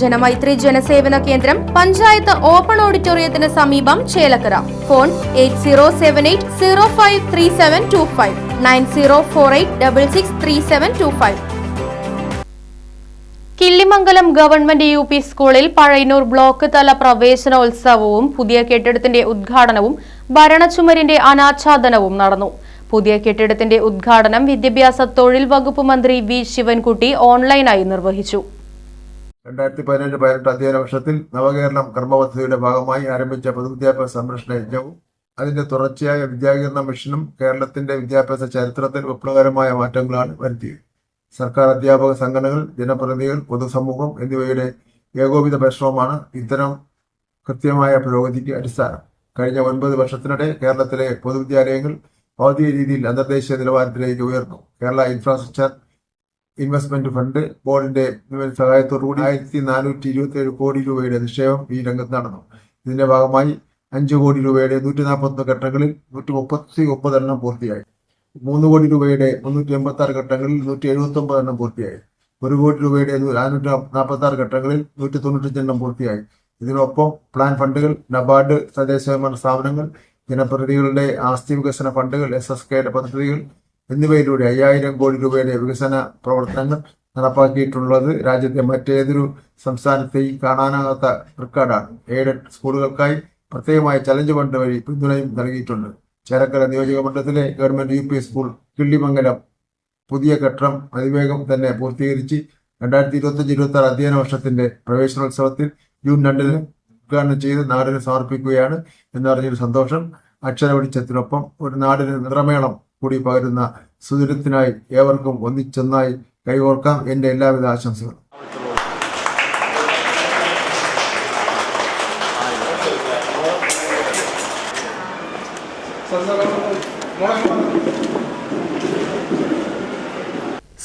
ജനമൈത്രി ജനസേവന കേന്ദ്രം പഞ്ചായത്ത് ഓപ്പൺ ഓഡിറ്റോറിയത്തിന് സമീപം Chelakkara. Phone eight zero seven eight zero five three seven two five nine zero four eight double six three seven two five. Killimangalam government U P സ്കൂളിൽ Pazhayannur block തല പ്രവേശനോത്സവവും പുതിയ കെട്ടിടത്തിന്റെ ഉദ്ഘാടനവും ഭരണചുമരിന്റെ അനാച്ഛാദനവും നടന്നു. പുതിയ കെട്ടിടത്തിന്റെ ഉദ്ഘാടനം വിദ്യാഭ്യാസ തൊഴിൽ വകുപ്പ് മന്ത്രി വി ശിവൻകുട്ടി ഓൺലൈനായി നിർവഹിച്ചു. രണ്ടായിരത്തി പതിനേഴ് പതിനെട്ട് അധ്യയന വർഷത്തിൽ നവകേരളം കർമ്മപദ്ധതിയുടെ ഭാഗമായി ആരംഭിച്ച പൊതുവിദ്യാഭ്യാസ സംരക്ഷണ യജ്ഞവും അതിന്റെ തുടർച്ചയായ വിദ്യാകീരണ മിഷനും കേരളത്തിന്റെ വിദ്യാഭ്യാസ ചരിത്രത്തിൽ വിപ്ലവകരമായ മാറ്റങ്ങളാണ് വരുത്തിയത്. സർക്കാർ അധ്യാപക സംഘടനകൾ ജനപ്രതിനിധികൾ പൊതുസമൂഹം എന്നിവയുടെ ഏകോപിത പരിശ്രമമാണ് ഇത്തരം കൃത്യമായ പുരോഗതിക്ക് അടിസ്ഥാനം. കഴിഞ്ഞ ഒൻപത് വർഷത്തിനിടെ കേരളത്തിലെ പൊതുവിദ്യാലയങ്ങൾ ഭൗതിക രീതിയിൽ അന്തർദേശീയ നിലവാരത്തിലേക്ക് ഉയർന്നു. കേരള ഇൻഫ്രാസ്ട്രക്ചർ ഇൻവെസ്റ്റ്മെന്റ് ഫണ്ട് ബോർഡിന്റെ സഹായത്തോടുകൂടി ആയിരത്തി നാനൂറ്റി ഇരുപത്തി ഏഴ് കോടി രൂപയുടെ നിക്ഷേപം ഈ രംഗത്ത് നടന്നു. ഇതിന്റെ ഭാഗമായി അഞ്ച് കോടി രൂപയുടെ നൂറ്റി നാൽപ്പത്തൊന്ന് ഘട്ടങ്ങളിൽ നൂറ്റി മുപ്പത്തി ഒമ്പത് എണ്ണം പൂർത്തിയായി. മൂന്ന് കോടി രൂപയുടെ മുന്നൂറ്റി എൺപത്തി ആറ് ഘട്ടങ്ങളിൽ നൂറ്റി എഴുപത്തി ഒമ്പത് എണ്ണം പൂർത്തിയായി. ഒരു കോടി രൂപയുടെ നാനൂറ്റി നാൽപ്പത്തി ആറ് ഘട്ടങ്ങളിൽ നൂറ്റി തൊണ്ണൂറ്റഞ്ച് എണ്ണം പൂർത്തിയായി. ഇതിനൊപ്പം പ്ലാൻ ഫണ്ടുകൾ നബാർഡ് തദ്ദേശ സ്ഥാപനങ്ങൾ ജനപ്രതിനിധികളുടെ ആസ്തി വികസന ഫണ്ടുകൾ എസ് എസ് കെയുടെ പദ്ധതികൾ എന്നിവയിലൂടെ അയ്യായിരം കോടി രൂപയുടെ വികസന പ്രവർത്തനങ്ങൾ നടപ്പാക്കിയിട്ടുള്ളത് രാജ്യത്തെ മറ്റേതൊരു സംസ്ഥാനത്തെയും കാണാനാകാത്ത റെക്കോർഡാണ്. എയ്ഡഡ് സ്കൂളുകൾക്കായി പ്രത്യേകമായ ചലഞ്ച് ഫണ്ട് വഴി പിന്തുണയും നൽകിയിട്ടുണ്ട്. ചേരക്കര നിയോജക മണ്ഡലത്തിലെ government U P school Killimangalam പുതിയ കെട്ടിടം അതിവേഗം തന്നെ പൂർത്തീകരിച്ച് രണ്ടായിരത്തി ഇരുപത്തഞ്ച് ഇരുപത്തി ആറ് അധ്യയന വർഷത്തിന്റെ പ്രവേശനോത്സവത്തിൽ ജൂൺ രണ്ടിന് ഉദ്ഘാടനം ചെയ്ത് നാടിന് സമർപ്പിക്കുകയാണ് എന്നറിഞ്ഞൊരു സന്തോഷം. അക്ഷര വെളിച്ചത്തിനൊപ്പം ഒരു നാടിന് നിറമേളം കൂടി പകരുന്ന സുദിനത്തിനായി ഏവർക്കും ഒന്നിച്ചൊന്നായി കൈകോർക്കാം എന്റെ എല്ലാവിധ ആശംസകളും.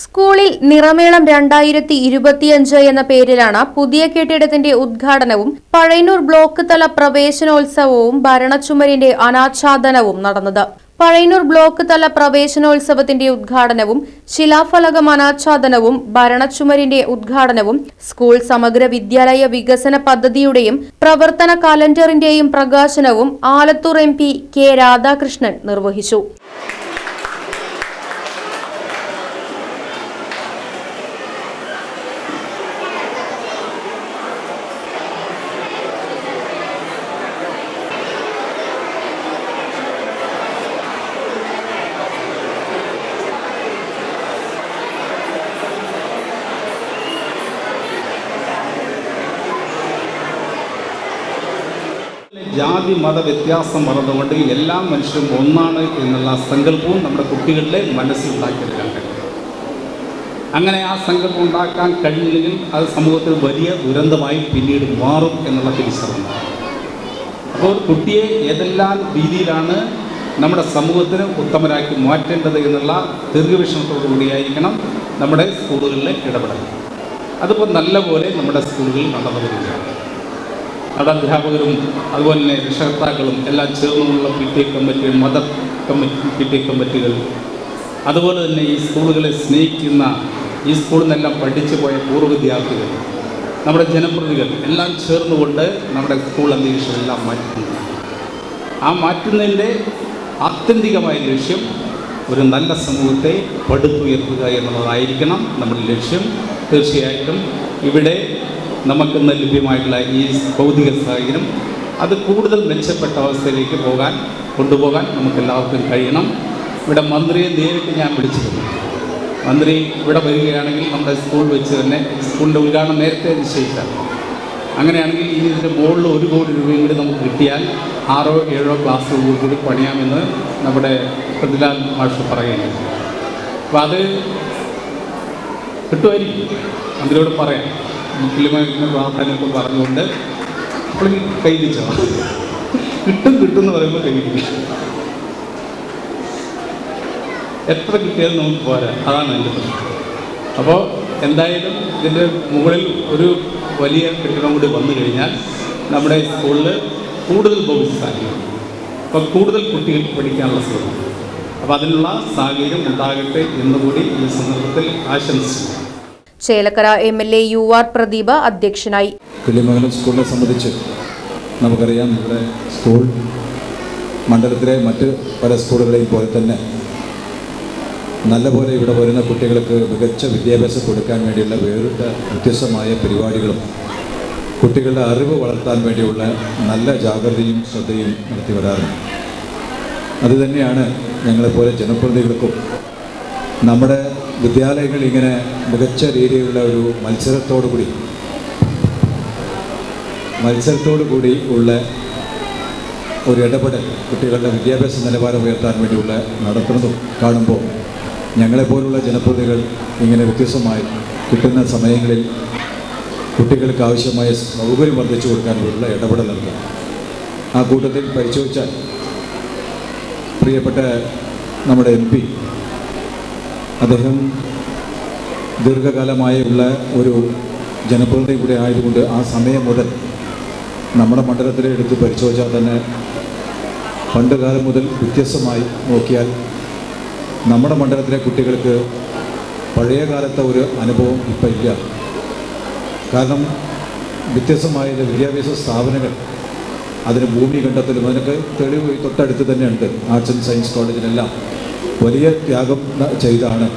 സ്കൂളിൽ നിറമേളം രണ്ടായിരത്തി ഇരുപത്തിയഞ്ച് എന്ന പേരിലാണ് പുതിയ കെട്ടിടത്തിന്റെ ഉദ്ഘാടനവും പഴയന്നൂർ ബ്ലോക്ക് തല പ്രവേശനോത്സവവും ഭരണച്ചുമരിന്റെ അനാച്ഛാദനവും നടന്നത്. പഴയന്നൂർ ബ്ലോക്ക് തല പ്രവേശനോത്സവത്തിന്റെ ഉദ്ഘാടനവും ശിലാഫലകം അനാച്ഛാദനവും ഭരണച്ചുമരിന്റെ ഉദ്ഘാടനവും സ്കൂൾ സമഗ്ര വിദ്യാലയ വികസന പദ്ധതിയുടെയും പ്രവർത്തന കലണ്ടറിന്റെയും പ്രകാശനവും Alathur M P K Radhakrishnan നിർവഹിച്ചു. ജാതി മത വ്യത്യാസം വളർന്നുകൊണ്ട് എല്ലാ മനുഷ്യരും ഒന്നാണ് എന്നുള്ള സങ്കല്പവും നമ്മുടെ കുട്ടികളുടെ മനസ്സിലുണ്ടാക്കിയെടുക്കാൻ കഴിയും. അങ്ങനെ ആ സങ്കല്പം ഉണ്ടാക്കാൻ കഴിയില്ലെങ്കിൽ അത് സമൂഹത്തിൽ വലിയ ദുരന്തമായി പിന്നീട് മാറും എന്നുള്ള തിരിച്ചറിവ് അപ്പോൾ കുട്ടിയെ ഏതെല്ലാം രീതിയിലാണ് നമ്മുടെ സമൂഹത്തിന് ഉത്തമരാക്കി മാറ്റേണ്ടത് എന്നുള്ള ദീർഘവീക്ഷണത്തോടു കൂടിയായിരിക്കണം നമ്മുടെ സ്കൂളുകളിലെ ഇടപെടൽ. അതിപ്പോൾ നല്ലപോലെ നമ്മുടെ സ്കൂളുകളിൽ നടന്നു വരികയാണ് അവിടെ അധ്യാപകരും അതുപോലെ തന്നെ രക്ഷകർത്താക്കളും എല്ലാം ചേർന്നുള്ള P T A committee mother committee P T A കമ്മിറ്റികൾ. അതുപോലെ തന്നെ ഈ സ്കൂളുകളെ സ്നേഹിക്കുന്ന ഈ സ്കൂളിൽ നിന്നെല്ലാം പഠിച്ചു പോയ പൂർവ വിദ്യാർത്ഥികൾ നമ്മുടെ ജനപ്രതികൾ എല്ലാം ചേർന്നുകൊണ്ട് നമ്മുടെ സ്കൂൾ അന്തരീക്ഷം എല്ലാം മാറ്റുന്നു. ആ മാറ്റുന്നതിന്റെ ആത്യന്തികമായ ലക്ഷ്യം ഒരു നല്ല സമൂഹത്തെ പടുത്തുയർത്തുക എന്നുള്ളതായിരിക്കണം നമ്മുടെ ലക്ഷ്യം. തീർച്ചയായിട്ടും ഇവിടെ നമുക്കിന്ന് ലഭ്യമായിട്ടുള്ള ഈ ഭൗതിക സാഹചര്യം അത് കൂടുതൽ മെച്ചപ്പെട്ട അവസ്ഥയിലേക്ക് പോകാൻ കൊണ്ടുപോകാൻ നമുക്ക് എല്ലാവർക്കും കഴിയണം. ഇവിടെ മന്ത്രിയെ നേരിട്ട് ഞാൻ വിളിച്ചിരുന്നു മന്ത്രി ഇവിടെ വരികയാണെങ്കിൽ നമ്മുടെ സ്കൂൾ വെച്ച് തന്നെ സ്കൂളിന്റെ ഉദ്ഘാടനം നേരത്തെ നിശ്ചയിച്ചാണ്. അങ്ങനെയാണെങ്കിൽ ഇനി ഇതിന്റെ മുകളിൽ ഒരു കോടി രൂപയും കൂടി നമുക്ക് കിട്ടിയാൽ ആറോ ഏഴോ ക്ലാസ് കൂടി പണിയാമെന്ന് നമ്മുടെ പ്രതിലാൽ മാഷ് പറയുകയാണ് അപ്പോൾ അത് കിട്ടുമായിരിക്കും. മന്ത്രിയോട് പറയാം. മുസ്ലിമിന് പ്രാധാന്യമൊക്കെ പറഞ്ഞുകൊണ്ട് അപ്പോൾ കൈവിച്ചോ കിട്ടും കിട്ടും എന്ന് പറയുമ്പോൾ കൈവിക്കും എത്ര കിട്ടിയാലും നമുക്ക് പോരാ. അതാണ് എന്റെ പ്രശ്നം. അപ്പോൾ എന്തായാലും ഇതിന്റെ മുകളിൽ ഒരു വലിയ കെട്ടിടം കൂടി വന്നു കഴിഞ്ഞാൽ നമ്മുടെ സ്കൂളിൽ കൂടുതൽ ഭവിഷ്യ സാഹചര്യം അപ്പോൾ കൂടുതൽ കുട്ടികൾ പഠിക്കാനുള്ള സാധ്യത അപ്പോൾ അതിനുള്ള സാഹചര്യം ഉണ്ടാകട്ടെ എന്നുകൂടി ഈ സന്ദർഭത്തിൽ ആശംസിച്ചു. Chelakkara M L A U R Pradeep അധ്യക്ഷനായി. കിള്ളിമംഗലം സ്കൂളിനെ സംബന്ധിച്ച് നമുക്കറിയാം ഇവിടെ സ്കൂൾ മണ്ഡലത്തിലെ മറ്റ് പല സ്കൂളുകളെയും പോലെ തന്നെ നല്ലപോലെ ഇവിടെ വരുന്ന കുട്ടികൾക്ക് മികച്ച വിദ്യാഭ്യാസം കൊടുക്കാൻ വേണ്ടിയുള്ള വേറിട്ട വ്യത്യസ്തമായ പരിപാടികളും കുട്ടികളുടെ അറിവ് വളർത്താൻ വേണ്ടിയുള്ള നല്ല ജാഗ്രതയും ശ്രദ്ധയും നടത്തി വരാറുണ്ട് അതുതന്നെയാണ് ഞങ്ങളെപ്പോലെ ജനപ്രതിനിധികൾക്കും. നമ്മുടെ വിദ്യാലയങ്ങൾ ഇങ്ങനെ മികച്ച രീതിയിലുള്ള ഒരു മത്സരത്തോടു കൂടി മത്സരത്തോടു കൂടി ഉള്ള ഒരു ഇടപെടൽ കുട്ടികളുടെ വിദ്യാഭ്യാസ നിലവാരം ഉയർത്താൻ വേണ്ടിയുള്ള നടത്തുന്നതും കാണുമ്പോൾ ഞങ്ങളെപ്പോലുള്ള ജനപ്രതിനിധികൾ ഇങ്ങനെ വ്യത്യസ്തമായി കിട്ടുന്ന സമയങ്ങളിൽ കുട്ടികൾക്ക് ആവശ്യമായ സൗകര്യം വർദ്ധിച്ചു കൊടുക്കാൻ വേണ്ടിയുള്ള ഇടപെടൽ നടത്തുക ആ കൂട്ടത്തിൽ പരിശോധിച്ചാൽ പ്രിയപ്പെട്ട നമ്മുടെ എം പി അദ്ദേഹം ദീർഘകാലമായുള്ള ഒരു ജനപ്രതിനിധി കൂടെ ആയതുകൊണ്ട് ആ സമയം മുതൽ നമ്മുടെ മണ്ഡലത്തിലെ എടുത്ത് പരിശോധിച്ചാൽ തന്നെ പണ്ട് കാലം മുതൽ വ്യത്യസ്തമായി നോക്കിയാൽ നമ്മുടെ മണ്ഡലത്തിലെ കുട്ടികൾക്ക് പഴയ കാലത്തെ ഒരു അനുഭവം ഇപ്പം ഇല്ല. കാരണം വ്യത്യസ്തമായ വിദ്യാഭ്യാസ സ്ഥാപനങ്ങൾ അതിന് ഭൂമി കണ്ടെത്തലും. അതിനൊക്കെ തെളിവ് തൊട്ടടുത്ത് തന്നെയുണ്ട്. ആർട്സ് ആൻഡ് സയൻസ് കോളേജിനെല്ലാം വലിയ ത്യാഗം ചെയ്താണ്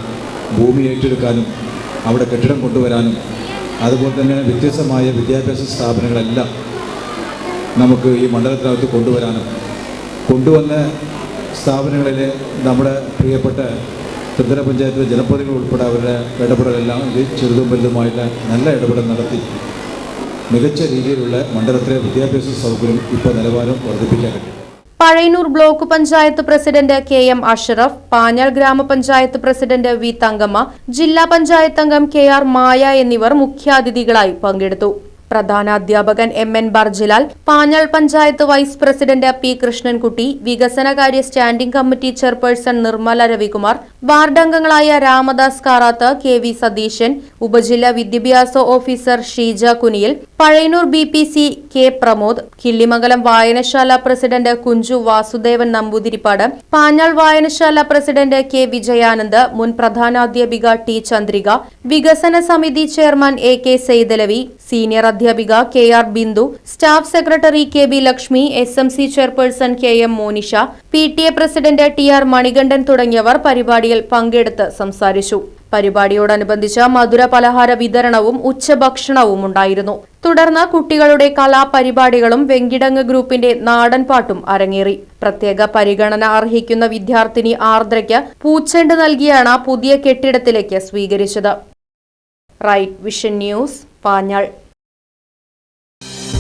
ഭൂമി ഏറ്റെടുക്കാനും അവിടെ കെട്ടിടം കൊണ്ടുവരാനും. അതുപോലെ തന്നെ വ്യത്യസ്തമായ വിദ്യാഭ്യാസ സ്ഥാപനങ്ങളെല്ലാം നമുക്ക് ഈ മണ്ഡലത്തിനകത്ത് കൊണ്ടുവരാനും. കൊണ്ടുവന്ന സ്ഥാപനങ്ങളിലെ നമ്മുടെ പ്രിയപ്പെട്ട ത്രിതല പഞ്ചായത്തിലെ ജനപ്രതിനിധികൾ ഉൾപ്പെടെ അവരുടെ ഇടപെടലെല്ലാം ഇത് ചെറുതും വലുതുമായിട്ട് നല്ല ഇടപെടൽ നടത്തി. മികച്ച രീതിയിലുള്ള മണ്ഡലത്തിലെ വിദ്യാഭ്യാസ സൗകര്യം ഇപ്പോൾ നിലവാരം വർദ്ധിപ്പിക്കാൻ കഴിയും. Pazhayannur block panchayat president K M Ashraf Panjal ഗ്രാമപഞ്ചായത്ത് പ്രസിഡന്റ് വി തങ്കമ്മ ജില്ലാ പഞ്ചായത്ത് അംഗം കെ ആർ മായ എന്നിവർ മുഖ്യാതിഥികളായി പങ്കെടുത്തു. പ്രധാനാധ്യാപകൻ M N Barjilal Panjal panchayat vice president P Krishnankutty വികസനകാര്യ standing committee chairperson Nirmala Ravikumar വാർഡംഗങ്ങളായ Ramadas Karath K V Satheesan ഉപജില്ലാ വിദ്യാഭ്യാസ officer Sheeja Kuniyil Pazhayannur B P C K Pramod Killimangalam വായനശാല പ്രസിഡന്റ് കുഞ്ചു വാസുദേവൻ നമ്പൂതിരിപ്പാട് പാഞ്ഞാൾ വായനശാല പ്രസിഡന്റ് കെ വിജയാനന്ദ് മുൻ പ്രധാനാധ്യാപിക T Chandrika വികസന സമിതി chairman A K Saithalavi senior അധ്യാപിക K R Bindu staff secretary K B Lakshmi S M C chairperson K M Monisha P T A president T R Manikandan തുടങ്ങിയവർ പരിപാടിയിൽ പങ്കെടുത്ത് സംസാരിച്ചു. പരിപാടിയോടനുബന്ധിച്ച് മധുര പലഹാര വിതരണവും ഉച്ചഭക്ഷണവും ഉണ്ടായിരുന്നു. തുടർന്ന് കുട്ടികളുടെ കലാപരിപാടികളും വെങ്കിടങ്ങ് ഗ്രൂപ്പിന്റെ നാടൻപാട്ടും അരങ്ങേറി. പ്രത്യേക പരിഗണന അർഹിക്കുന്ന വിദ്യാർത്ഥിനി ആർദ്രയ്ക്ക് പൂച്ചെണ്ട് നൽകിയാണ് പുതിയ കെട്ടിടത്തിലേക്ക് സ്വീകരിച്ചത്. Right Vision News Panjal.